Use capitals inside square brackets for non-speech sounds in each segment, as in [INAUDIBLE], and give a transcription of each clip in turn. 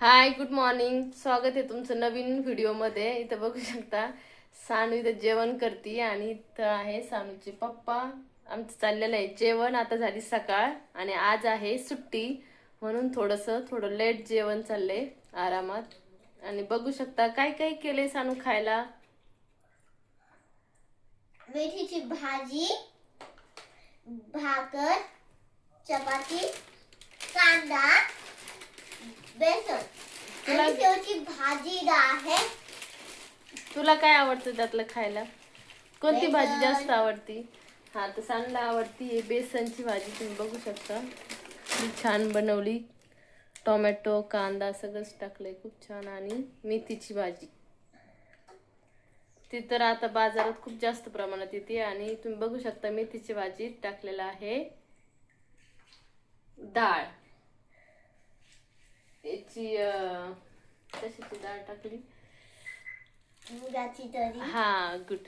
Hi good morning स्वागत आहे तुमचं नवीन व्हिडिओमध्ये. इथं बघू शकता सानू इथं जेवण करते आणि इथं आहे सानूचे पप्पा. आमचं चाललेलं आहे जेवण. आता झाली सकाळ आणि आज आहे सुट्टी. म्हणून थोडंसं थोडं लेट जेवण चाललंय आरामात. आणि बघू शकता काय काय केले सानू खायला? मेथीची भाजी भाकर चपाती कांदा बेसन. तुला- आणि भाजी आहे. तुला काय आवडतं त्यातलं खायला? कोणती भाजी. जास्त आवडती? हा तर सांडला आवडती ही बेसनची भाजी तुम्ही बघू शकता. खूप छान बनवली. टोमॅटो कांदा सगळंच टाकलंय. खूप छान. आणि मेथीची भाजी. ती तर आता बाजारात खूप जास्त प्रमाणात येते. आणि तुम्ही बघू शकता मेथीची भाजी टाकलेलं आहे. डाळ. याची अं, कशाची डाळ टाकली? मुगाची तरी हा गुड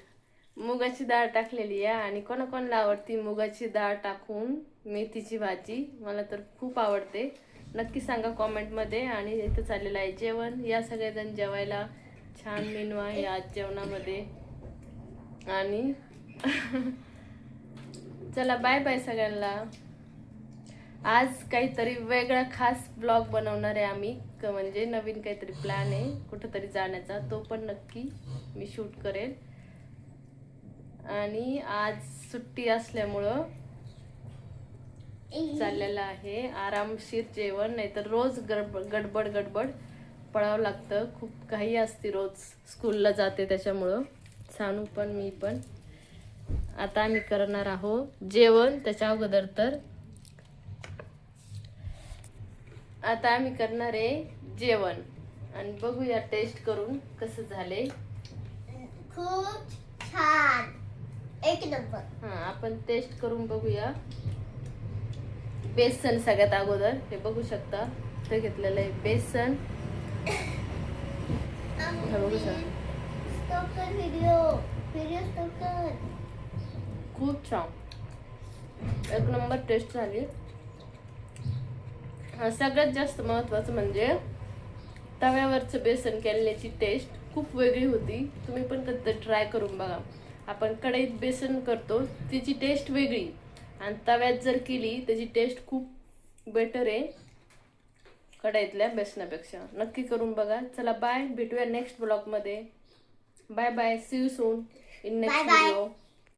मुगाची डाळ टाकलेली आहे आणि कोणाकोणाला आवडती मुगाची डाळ टाकून मेथीची भाजी? मला तर खूप आवडते. नक्की सांगा कॉमेंटमध्ये आणि इथं चाललेलं आहे जेवण. या सगळेजण जेवायला छान मेनू आहे आज जेवणामध्ये. आणि [LAUGHS] चला बाय बाय सगळ्यांना. आज काहीतरी वेगळा खास ब्लॉग बनवणार आहे आम्ही. म्हणजे नवीन काहीतरी प्लॅन आहे कुठंतरी जाण्याचा. तो पण नक्की मी शूट करेल. आणि आज सुट्टी असल्यामुळं चाललेलं आहे. आरामशीर जेवण नाहीतर रोज गडबड गडबड गडबड पळावं लागतं. खूप काही असते रोज. स्कूलला जाते त्याच्यामुळं. सांगू पण मी पण. आता आम्ही करणार आहोत जेवण. त्याच्या अगोदर तर आता आम्ही करणार आहे जेवण. आणि बघूया टेस्ट करून कसं झाले खूप छान. एक नंबर हा आपण टेस्ट करून बघूया. बेसन सगळ्यात अगोदर. हे बघू शकता. ते घेतलेलं आहे बेसन. बघू शकता. खूप छान. एक नंबर टेस्ट झाली. सगळ्यात जास्त महत्वाचं म्हणजे तव्यावरचं बेसन केल्याची टेस्ट खूप वेगळी होती. तुम्ही पण कधी ट्राय करून बघा. आपण कढईत बेसन करतो तिची टेस्ट वेगळी. आणि तव्यात जर केली त्याची टेस्ट खूप बेटर आहे. कढईतल्या बेसनापेक्षा. नक्की करून बघा. चला बाय भेटूया नेक्स्ट ब्लॉगमध्ये bye bye see you soon in next. Video